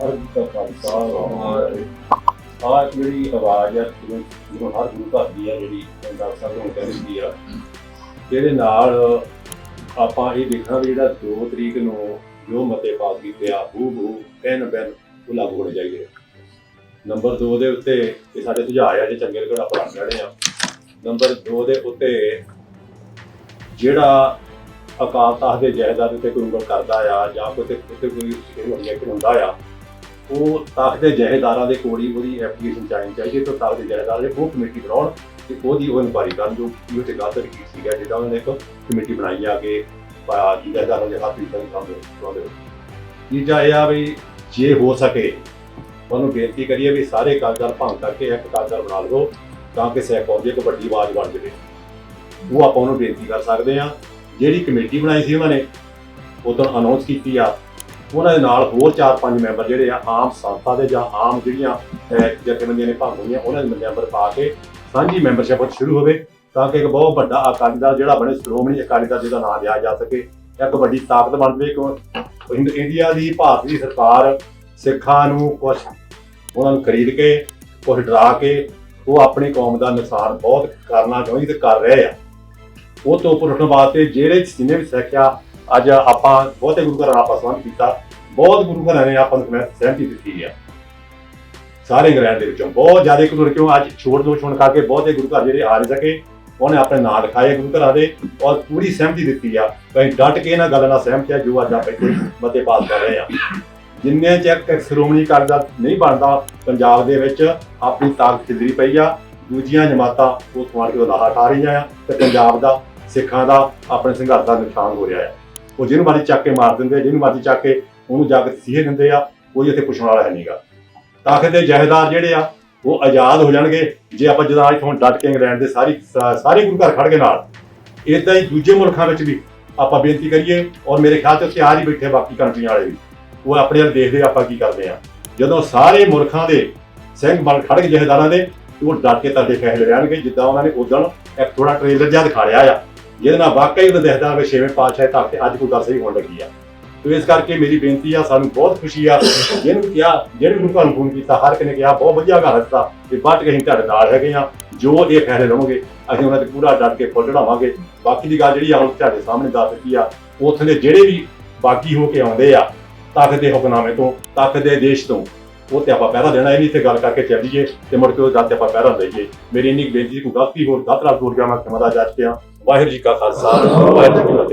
ਵਾਹਿਗੁਰੂ ਜੀ ਕਾ ਖਾਲਸਾ ਵਾਹਿਗੁਰੂ ਆ ਜਿਹੜੀ ਆਵਾਜ਼ ਆ ਜਿਹਨੂੰ ਹਰ ਗੁਰੂ ਘਰ ਦੀ ਆ ਜਿਹੜੀ ਡਾਕਟਰ ਸਾਹਿਬ ਨੂੰ ਕਹਿੰਦੀ ਆ ਇਹਦੇ ਨਾਲ ਆਪਾਂ ਇਹ ਦੇਖਣਾ ਵੀ ਜਿਹੜਾ 2 ਤਰੀਕ ਨੂੰ ਜੋ ਮਤੇ ਪਾਸ ਕੀਤੇ ਆ ਹੂ ਹੂ ਪੈਨ ਪੈਨ ਉਹ ਲਾਗੂ ਹੋਣੇ ਚਾਹੀਦੇ ਨੰਬਰ 2 ਦੇ ਉੱਤੇ ਇਹ ਸਾਡੇ ਸੁਝਾਅ ਆ, ਜੇ ਚੰਗੇ ਲੱਗਣ ਆਪਾਂ ਰੱਖ ਲੈਣੇ ਆ। ਨੰਬਰ 2 ਦੇ ਉੱਤੇ ਜਿਹੜਾ ਅਕਾਲ ਤਖਤ ਦੇ ਜਾਇਦਾਦ ਉੱਤੇ ਕੋਈ ਉਂਗਲ ਕਰਦਾ ਆ ਜਾਂ ਕੋਈ ਤੇ ਉੱਤੇ ਕੋਈ ਕਿਸੇ ਹੁੰਦਾ ਆ ਉਹ ਤਖਤ ਦੇ ਜਾਇਦਾਰਾਂ ਦੇ ਕੋਲ ਹੀ ਉਹਦੀ ਐਪਲੀਕੇਸ਼ਨ ਚਾਹੀਦੀ ਚਾਹੀਦੀ ਤਾਂ ਤਖਤ ਦੇ ਜਾਇਦਾਰ ਦੇ ਉਹ ਕਮੇਟੀ ਬਣਾਉਣ ਤੇ ਉਹਦੀ ਉਹ ਇਨਕੁਆਰੀ ਕਰਨ ਜੋ ਕਿ ਉਹ ਤੇ ਗਲਤ ਤਰੀਕੇ ਸੀਗਾ ਜਿਹਦਾ ਉਹਨਾਂ ਨੇ ਇੱਕ ਕਮੇਟੀ ਬਣਾਈ ਆ ਕਿ ਪਾ ਦੇ ਹੱਥ ਵਿੱਚ ਕੰਮ ਕਰਾਉਂਦੇ ਤੀਜਾ ਇਹ ਆ ਵੀ ਜੇ ਹੋ ਸਕੇ, ਉਹਨੂੰ ਬੇਨਤੀ ਕਰੀਏ ਵੀ ਸਾਰੇ ਕਾਗਜ਼ਾਤ ਭੰਗ ਕਰਕੇ ਇੱਕ ਕਾਗਜ਼ਾਤ ਬਣਾ ਲਵੋ ਤਾਂ ਕਿ ਸਹਿਕੌਮ ਦੀ ਇੱਕ ਵੱਡੀ ਆਵਾਜ਼ ਬਣ ਜਾਵੇ। ਉਹ ਆਪਾਂ ਉਹਨੂੰ ਬੇਨਤੀ ਕਰ ਸਕਦੇ ਆ ਜਿਹੜੀ ਕਮੇਟੀ ਬਣਾਈ ਸੀ ਉਹਨਾਂ ਨੇ ਉਦੋਂ ਅਨਾਉਂਸ ਕੀਤੀ ਆ ਉਹਨਾਂ ਦੇ ਨਾਲ ਹੋਰ 4-5 ਮੈਂਬਰ ਜਿਹੜੇ ਆ, ਆਮ ਸੰਸਥਾ ਦੇ ਜਾਂ ਆਮ ਜਿਹੜੀਆਂ ਜਥੇਬੰਦੀਆਂ ਨੇ ਭਾਗ ਹੋਈਆਂ ਉਹਨਾਂ ਦੇ ਮੈਂਬਰ ਪਾ ਕੇ ਸਾਂਝੀ ਮੈਂਬਰਸ਼ਿਪ ਸ਼ੁਰੂ ਹੋਵੇ, ਤਾਂ ਕਿ ਇੱਕ ਬਹੁਤ ਵੱਡਾ ਅਕਾਲੀ ਦਲ ਜਿਹੜਾ ਬਣੇ, ਸ਼੍ਰੋਮਣੀ ਅਕਾਲੀ ਦਲ ਜਿਹਦਾ ਨਾਮ ਲਿਆ ਜਾ ਸਕੇ, ਇੱਕ ਵੱਡੀ ਤਾਕਤ ਬਣ ਜਾਵੇ ਕਿਉਂ ਇੰਡ- ਇੰਡੀਆ ਦੀ ਭਾਰਤ ਦੀ ਸਰਕਾਰ ਸਿੱਖਾਂ ਨੂੰ ਕੁਝ ਉਹਨਾਂ ਨੂੰ ਖਰੀਦ ਕੇ ਕੁਝ ਡਰਾ ਕੇ, ਉਹ ਆਪਣੀ ਕੌਮ ਦਾ ਨੁਕਸਾਨ ਬਹੁਤ ਕਰਨਾ ਚਾਹੁੰਦੀ ਤੇ ਕਰ ਰਹੇ ਆ। ਉਹ ਤੋਂ ਉੱਪਰ ਉੱਠਣ ਵਾਸਤੇ ਜਿਹੜੇ ਜਿੰਨੇ ਵੀ ਸਿੱਖਿਆ ਅੱਜ ਆਪਾਂ ਬਹੁਤੇ ਗੁਰੂ ਘਰਾਂ ਨਾਲ ਆਪਾਂ ਸੰਬੰਧ ਕੀਤਾ। ਬਹੁਤ ਗੁਰੂ ਘਰਾਂ ਨੇ ਆਪਾਂ ਨੂੰ ਸਹਿਮਤੀ ਦਿੱਤੀ ਹੈ ਸਾਰੇ ਗ੍ਰਹਿਣ ਦੇ ਵਿੱਚੋਂ ਬਹੁਤ ਜ਼ਿਆਦਾ ਗੁਰੂ ਘਰ ਕਿਉਂ ਅੱਜ ਛੋੜ ਦੋ ਛੋੜ ਕਰਕੇ ਬਹੁਤੇ ਗੁਰੂ ਘਰ ਜਿਹੜੇ ਆ ਨਹੀਂ ਸਕੇ, ਉਹਨੇ ਆਪਣੇ ਨਾਂ ਲਿਖਾਏ ਗੁਰੂ ਘਰਾਂ ਦੇ ਔਰ ਪੂਰੀ ਸਹਿਮਤੀ ਦਿੱਤੀ ਆ ਕਈ ਡਟ ਕੇ ਇਹਨਾਂ ਗੱਲ ਨਾਲ ਸਹਿਮਤ ਹੈ ਜੋ ਅੱਜ ਆਪਾਂ ਇੱਥੇ ਮਤੇ ਪਾਸ ਕਰ ਰਹੇ ਆ। ਜਿੰਨੇ ਚਿਰ ਸ਼੍ਰੋਮਣੀ ਅਕਾਲੀ ਦਲ ਨਹੀਂ ਬਣਦਾ, ਪੰਜਾਬ ਦੇ ਵਿੱਚ ਆਪਣੀ ਤਾਕਤ ਖਿਲਰੀ ਪਈ ਆ, ਦੂਜੀਆਂ ਜਮਾਤਾਂ ਉਹ ਸਮਾਰ ਕੇ ਲਾਹਾ ਖਾ ਰਹੀਆਂ ਆ ਤੇ ਪੰਜਾਬ ਦਾ, ਸਿੱਖਾਂ ਦਾ ਆਪਣੇ ਸੰਘਰਸ਼ ਦਾ ਨੁਕਸਾਨ ਹੋ ਰਿਹਾ ਆ। ਉਹ ਜਿਹਨੂੰ ਮਰਜ਼ੀ ਚੱਕ ਕੇ ਮਾਰ ਦਿੰਦੇ ਆ, ਜਿਹਨੂੰ ਮਰਜ਼ੀ ਚੱਕ ਕੇ ਉਹਨੂੰ ਜਾ ਕੇ ਸੀਹੇ ਦਿੰਦੇ ਆ, ਕੋਈ ਇੱਥੇ ਪੁੱਛਣ ਵਾਲਾ ਹੈ ਨਹੀਂਗਾ। ਤਾਕਤ ਦੇ ਜਹੇਦਾਰ ਜਿਹੜੇ ਆ, ਉਹ ਆਜ਼ਾਦ ਹੋ ਜਾਣਗੇ, ਜੇ ਆਪਾਂ ਜਦੋਂ ਅੱਜ ਹੁਣ ਡਟ ਕੇ ਇੰਗਲੈਂਡ ਦੇ ਸਾਰੀ ਸਾਰੇ ਗੁਰੂ ਘਰ ਖੜ ਗਏ ਨਾਲ। ਇਦਾਂ ਹੀ ਦੂਜੇ ਮੁਲਕਾਂ ਵਿੱਚ ਵੀ ਆਪਾਂ ਬੇਨਤੀ ਕਰੀਏ, ਔਰ ਮੇਰੇ ਖਿਆਲ ਚ ਉੱਥੇ ਆ ਹੀ ਬੈਠੇ ਬਾਕੀ ਕੰਟਰੀਆਂ ਵਾਲੇ ਵੀ। ਉਹ ਆਪਣੇ ਵੱਲ ਦੇਖਦੇ ਆਪਾਂ ਕੀ ਕਰਦੇ ਆ। ਜਦੋਂ ਸਾਰੇ ਮੁਲਕਾਂ ਦੇ ਸਿੰਘ ਬਣ ਖੜ ਗਏ ਜਹੇਦਾਰਾਂ ਦੇ ਉਹ ਡਟ ਕੇ ਤੁਹਾਡੇ ਫੈਸਲੇ ਰਹਿਣਗੇ ਜਿੱਦਾਂ ਉਹਨਾਂ ਨੇ ਉਦੋਂ ਇੱਕ ਥੋੜਾ ਟ੍ਰੇਲਰ ਜਿਹਾ ਦਿਖਾ ਲਿਆ ਆ। ਜਿਹਦੇ ਨਾਲ ਵਾਕਈ ਉਹ ਦਿਖਦਾ ਵੀ ਛੇਵੇਂ ਪਾਤਸ਼ਾਹ ਤੱਕ ਤੇ ਅੱਜ ਕੋਈ ਗੱਲ ਸਹੀ ਹੋਣ ਲੱਗੀ ਆ। ਤੇ ਇਸ ਕਰਕੇ ਮੇਰੀ ਬੇਨਤੀ ਆ, ਸਾਨੂੰ ਬਹੁਤ ਖੁਸ਼ੀ ਆ, ਜਿਹਨੂੰ ਕਿਹਾ ਜਿਹੜੇ ਨੂੰ ਤੁਹਾਨੂੰ ਫੋਨ ਕੀਤਾ, ਹਰ ਇੱਕ ਨੇ ਕਿਹਾ, ਬਹੁਤ ਵਧੀਆ ਗੱਲ ਦਿੱਤਾ ਤੇ ਬਾਅਦ ਕੇ ਅਸੀਂ ਤੁਹਾਡੇ ਨਾਲ ਹੈਗੇ ਆ, ਜੋ ਇਹ ਫੈਸਲੇ ਲਵਾਂਗੇ, ਅਸੀਂ ਉਹਨਾਂ ਤੇ ਪੂਰਾ ਡਟ ਕੇ ਫੁੱਲ ਚੜਾਵਾਂਗੇ ਬਾਕੀ ਦੀ ਗੱਲ ਜਿਹੜੀ ਆ, ਹੁਣ ਤੁਹਾਡੇ ਸਾਹਮਣੇ ਦੱਸ ਦਿੱਤੀ ਆ, ਉੱਥੇ ਦੇ ਜਿਹੜੇ ਵੀ ਬਾਕੀ ਹੋ ਕੇ ਆਉਂਦੇ ਆ ਤਾਕਤ ਦੇ ਹੁਕਨਾਮੇ ਤੋਂ ਤਾਕਤ ਦੇ ਦੇਸ਼ ਤੋਂ, ਉਹ ਤੇ ਆਪਾਂ ਪਹਿਰਾ ਦੇਣਾ, ਇਹ ਨਹੀਂ ਤੇ ਗੱਲ ਕਰਕੇ ਚੱਲੀਏ, ਤੇ ਮੁੜ ਕੇ ਉਹ ਗੱਲ ਤੇ ਆਪਾਂ ਪਹਿਰਾ ਲਈਏ ਮੇਰੀ ਇੰਨੀ ਕੁ ਬੇਨਤੀ, ਕੋਈ ਗਲਤੀ ਹੋਰ, ਗਲਤ ਰਾਤ ਹੋ ਗਿਆ, ਮੈਂ ਖਮਦਾ ਜੱਜ ਪਿਆ ਵਾਹਿਗੁਰੂ ਜੀ ਕਾ ਖਾਲਸਾ ਵਾਹਿਗੁਰੂ ਜੀ ਕੀ ਫਤਿਹ